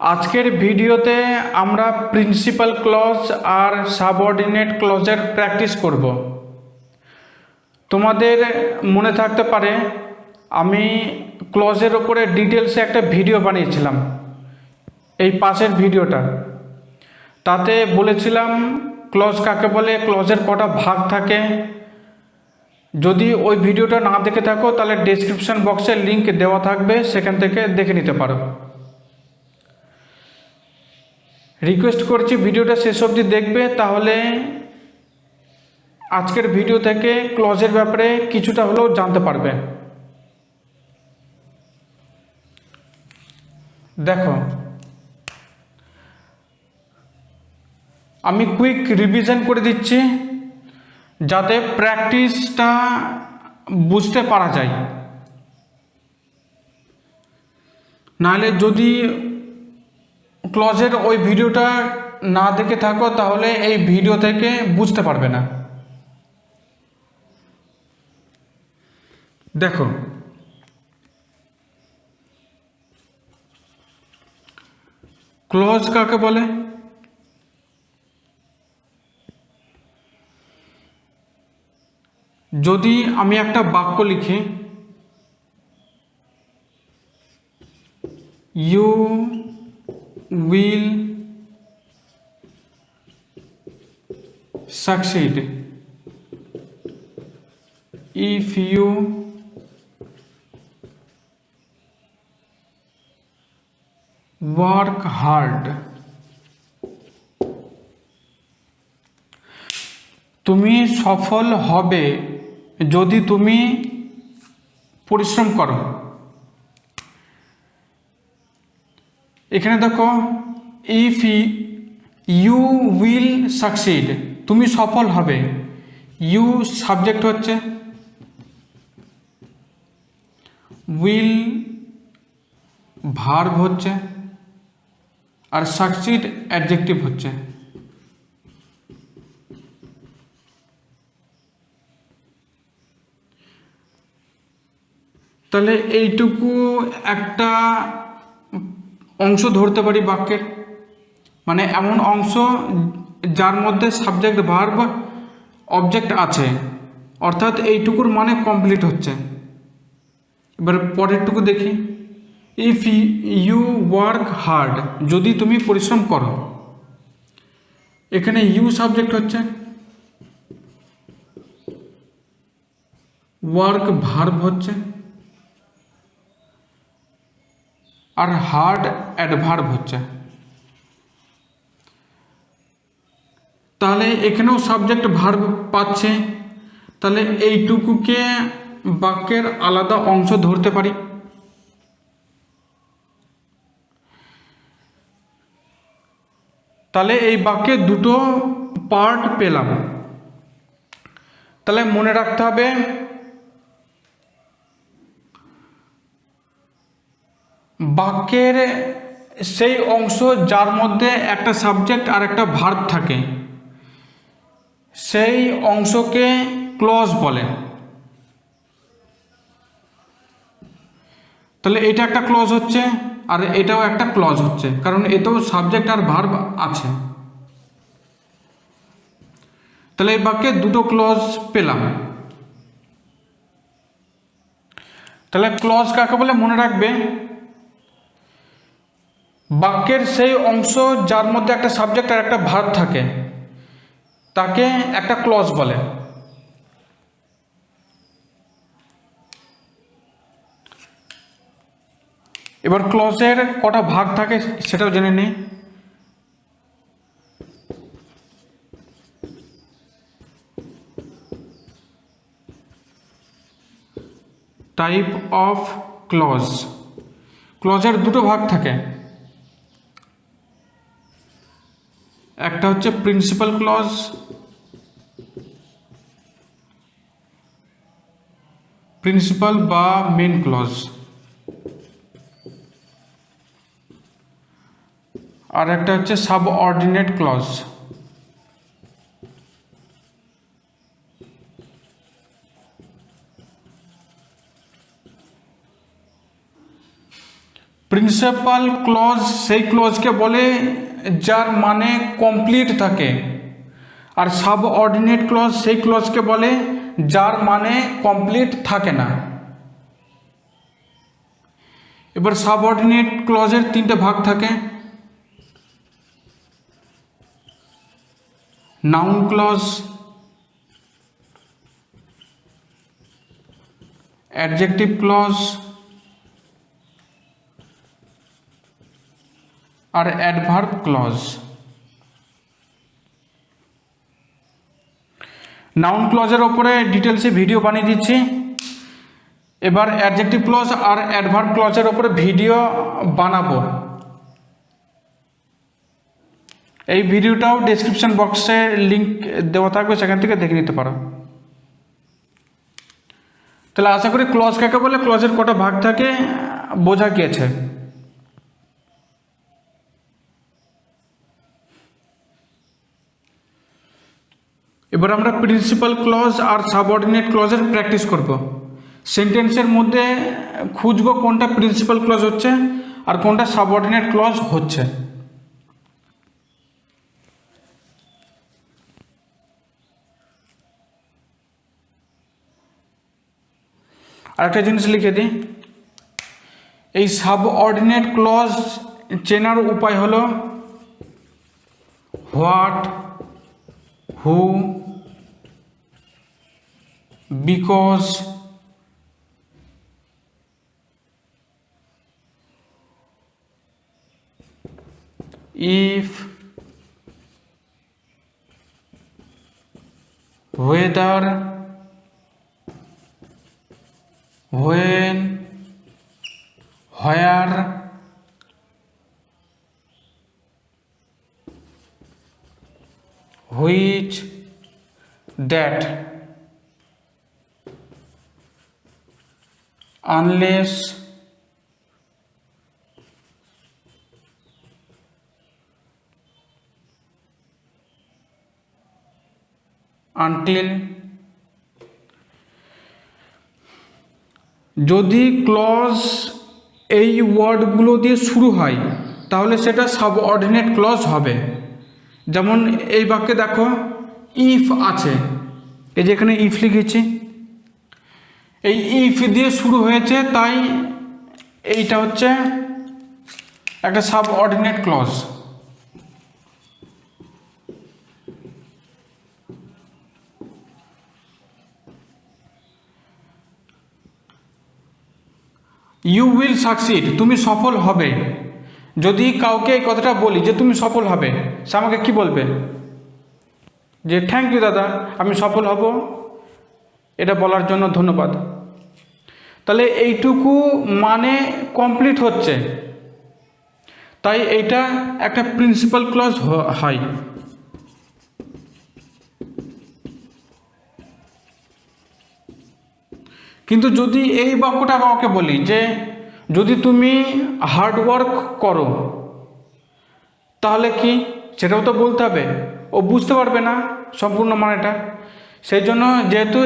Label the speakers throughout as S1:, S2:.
S1: আজকের ভিডিওতে আমরা প্রিন্সিপাল ক্লজ আর সাবঅর্ডিনেট ক্লজের প্র্যাকটিস করব। তোমাদের মনে থাকতে পারে, আমি ক্লজের ওপরে ডিটেলসে একটা ভিডিও বানিয়েছিলাম, এই পাশের ভিডিওটা। তাতে বলেছিলাম ক্লজ কাকে বলে ক্লজের কটা ভাগ থাকে। যদি ওই ভিডিওটা না দেখে থাকো, তাহলে ডেসক্রিপশন বক্সে লিংক দেওয়া থাকবে, সেখান থেকে দেখে নিতে পারো। রিকোয়েস্ট করছি, ভিডিওটা শেষ অবধি দেখবে, তাহলে আজকের ভিডিও থেকে ক্লজের ব্যাপারে কিছুটা হলেও জানতে পারবে। দেখো, আমি কুইক রিভিশন করে দিচ্ছি, যাতে প্র্যাকটিসটা বুঝতে পারা যায়। নাহলে যদি ক্লজের ওই ভিডিওটা না দেখে থাকো, তাহলে এই ভিডিও থেকে বুঝতে পারবে না। দেখো। ক্লজ কাকে বলে? যদি আমি একটা বাক্য লিখি you will succeed if you work hard তুমি সফল হবে যদি তুমি পরিশ্রম করো এখানে দেখো ইফ ইউ উইল সাকসিড তুমি সফল হবে। ইউ সাবজেক্ট হচ্ছে উইল ভার্ব হচ্ছে, আর সাকসিড অ্যাডজেক্টিভ হচ্ছে। তাহলে এইটুকু একটা অংশ ধরতে পারি বাক্যের। মানে এমন অংশ যার মধ্যে সাবজেক্ট ভার্ব অবজেক্ট আছে। অর্থাৎ এইটুকুর মানে কমপ্লিট হচ্ছে। এবার পরেরটুকু দেখি। ইফ ইউ ওয়ার্ক হার্ড যদি তুমি পরিশ্রম করো। এখানে ইউ সাবজেক্ট হচ্ছে। ওয়ার্ক ভার্ব হচ্ছে। আর হার্ড অ্যাডভার্ব হচ্ছে। তাহলে এখানেও সাবজেক্ট ভার্ব পাচ্ছে। তাহলে এইটুকুকে বাক্যের আলাদা অংশ ধরতে পারি। তাহলে এই বাক্যে দুটো পার্ট পেলাম। তাহলে মনে রাখতে হবে বাক্যের সেই অংশ যার মধ্যে একটা সাবজেক্ট আর একটা ভার্ব থাকে, সেই অংশকে ক্লজ বলে। তাহলে এটা একটা ক্লজ হচ্ছে আর এটাও একটা ক্লজ হচ্ছে, কারণ এতেও সাবজেক্ট আর ভার্ব আছে। তাহলে এই বাক্যে দুটো ক্লজ পেলাম। তাহলে ক্লজ কাকে বলে? মনে রাখবে বাক্যের সেই অংশ যার মধ্যে একটা সাবজেক্ট আর একটা ভার্ব থাকে, তাকে একটা ক্লজ বলে। এবার ক্লজের কটা ভাগ থাকে সেটাও জেনে নিই। টাইপ অফ ক্লজ ক্লজের দুটো ভাগ থাকে একটা হচ্ছে প্রিন্সিপাল ক্লজ প্রিন্সিপাল বা মেন ক্লজ আর একটা হচ্ছে সাবঅর্ডিনেট ক্লজ প্রিন্সিপাল ক্লজ সেই ক্লজকে বলে যার মানে কমপ্লিট থাকে। আর সাব অর্ডিনেট ক্লজ সেই ক্লজকে বলে, যার মানে কমপ্লিট থাকে না। এবার সাবঅর্ডিনেট ক্লজের তিনটে ভাগ থাকে। নাউন ক্লজ অ্যাডজেক্টিভ ক্লজ আর অ্যাডভার্ব ক্লজ নাউন ক্লজের ওপরে ডিটেলসে ভিডিও বানিয়ে দিচ্ছি। এবার অ্যাডজেক্টিভ ক্লজ আর অ্যাডভার্ব ক্লজের ওপরে ভিডিও বানাবো। এই ভিডিওটাও ডেসক্রিপশন বক্সে লিংক দেওয়া থাকবে, সেখান থেকে দেখে নিতে পারো। তাহলে আশা করি ক্লজ কাকে বলে? ক্লজের কটা ভাগ থাকে, বোঝা গিয়েছে। এবার আমরা প্রিন্সিপাল ক্লজ আর সাবঅর্ডিনেট ক্লজের প্র্যাকটিস করব। সেন্টেন্সের মধ্যে খুঁজবো কোনটা প্রিন্সিপাল ক্লজ হচ্ছে আর কোনটা সাবঅর্ডিনেট ক্লজ হচ্ছে। আরেকটা জিনিস লিখে দিই। এই সাবঅর্ডিনেট ক্লজ চেনার উপায় হলো what who because if whether when where which that. Unless until যদি ক্লজ এই ওয়ার্ডগুলো দিয়ে শুরু হয়, তাহলে সেটা সাবঅর্ডিনেট ক্লজ হবে। যেমন এই বাক্যে দেখো ইফ আছে। এই যে এখানে ইফ লিখেছি। এই ইফ দিয়ে শুরু হয়েছে, তাই এইটা হচ্ছে একটা subordinate clause you will succeed তুমি সফল হবে। যদি কাউকে এই কথাটা বলি যে তুমি সফল হবে, সে আমাকে কি বলবে? যে থ্যাংক ইউ দাদা, আমি সফল হব। এটা বলার জন্য ধন্যবাদ। তাহলে এইটুকু মানে কমপ্লিট হচ্ছে। তাই এইটা একটা প্রিন্সিপাল ক্লজ হয়। কিন্তু যদি এই বাক্যটা কাউকে বলি যে, যদি তুমি হার্ডওয়ার্ক করো, তাহলে কি সেটাও তো বলতে হবে? ও বুঝতে পারবে না সম্পূর্ণ মানেটা। সেই জন্য যেহেতু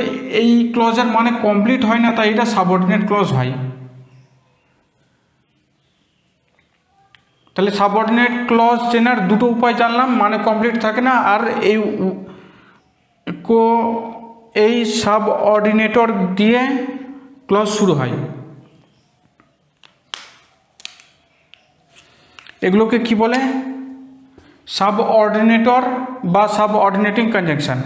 S1: এই ক্লজের মানে কমপ্লিট হয় না, তাই এটা সাবঅর্ডিনেট ক্লজ হয়। তাহলে সাবঅর্ডিনেট ক্লজ চেনার দুটো উপায় জানলাম মানে কমপ্লিট থাকে না, আর এই কো, এই সাবঅর্ডিনেটর দিয়ে ক্লজ শুরু হয়। এগুলোকে কি বলে? সাবঅর্ডিনেটর বা সাবঅর্ডিনেটিং কনজাংশন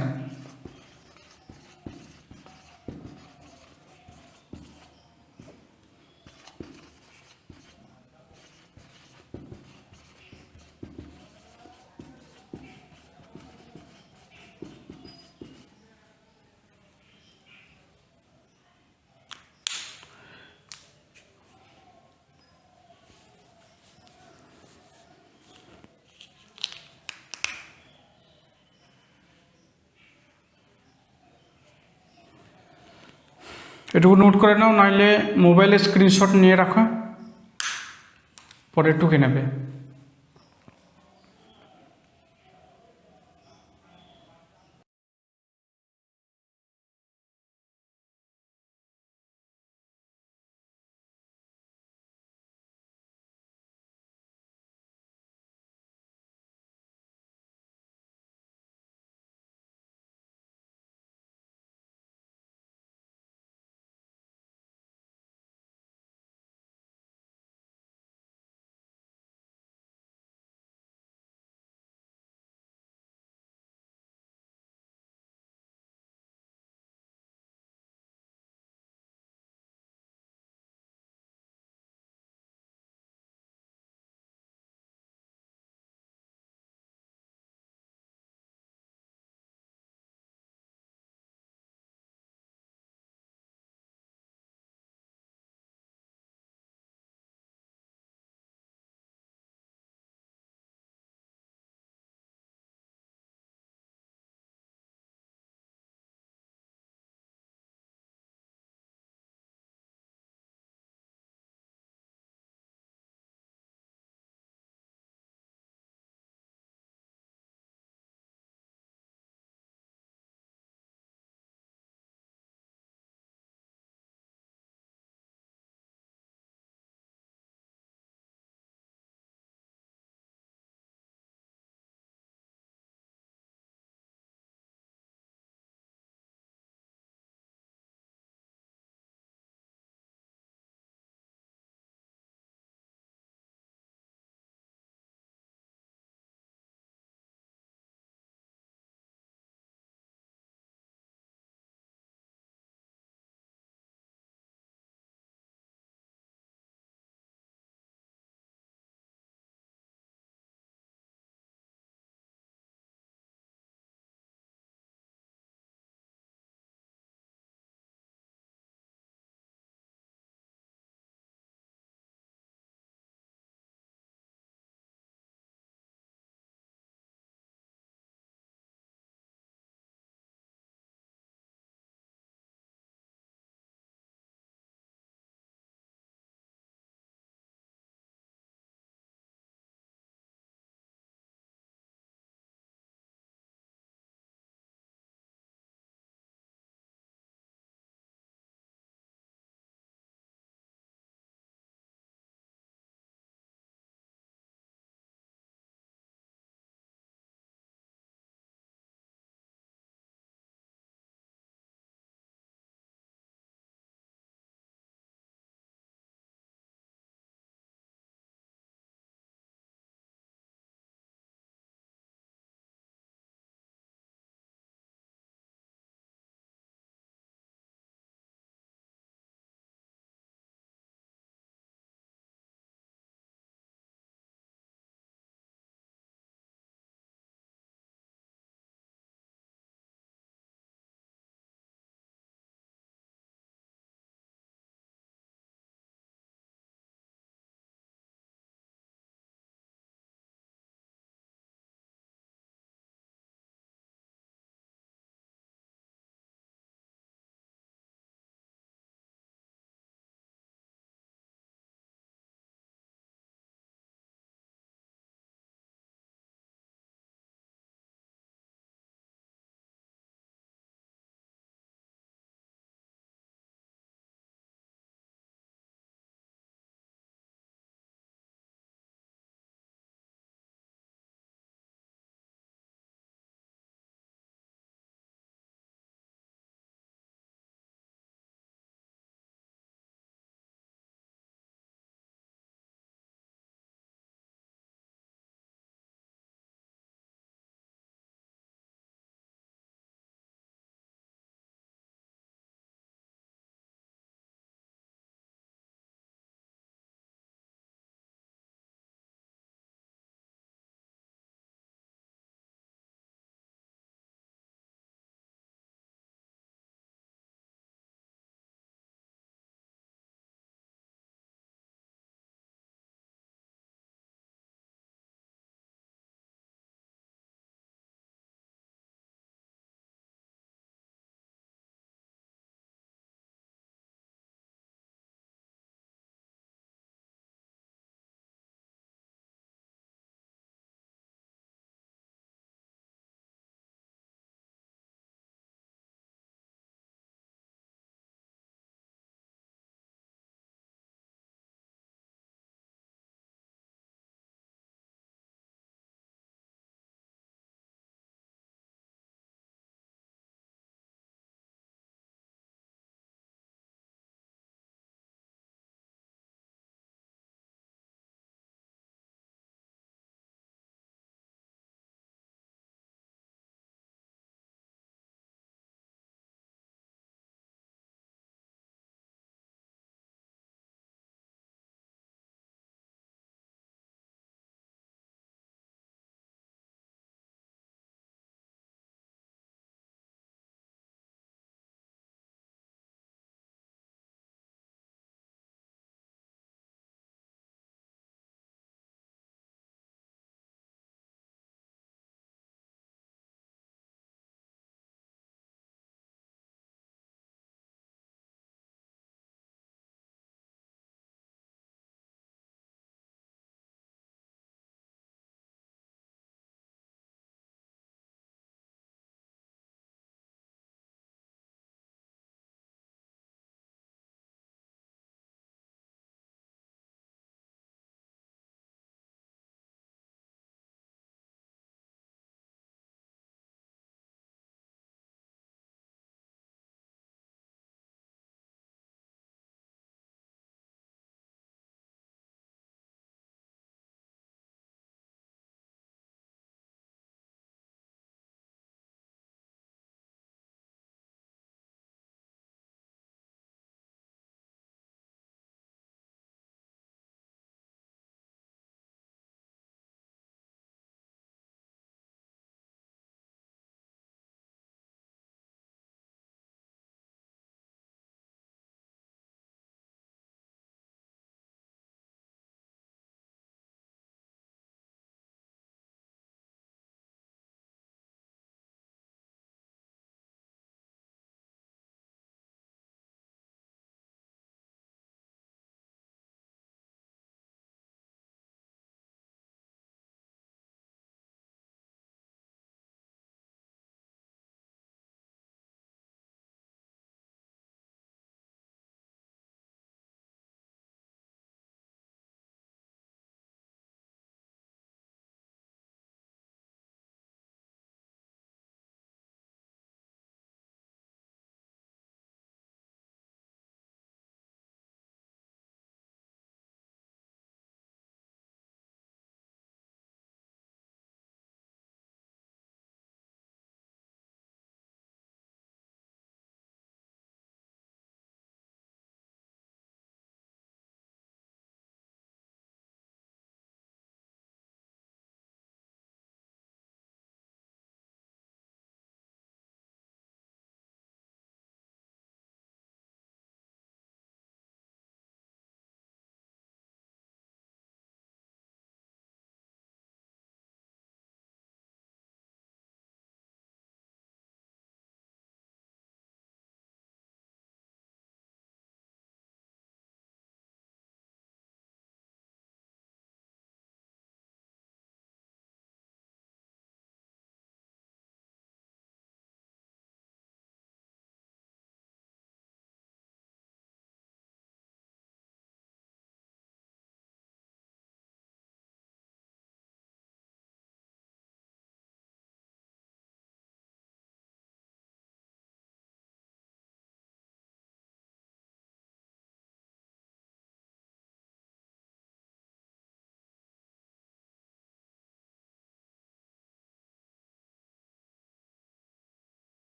S1: এটুকু নোট করে নাও নইলে মোবাইলে স্ক্রিনশট নিয়ে রাখো টুকে নেবে।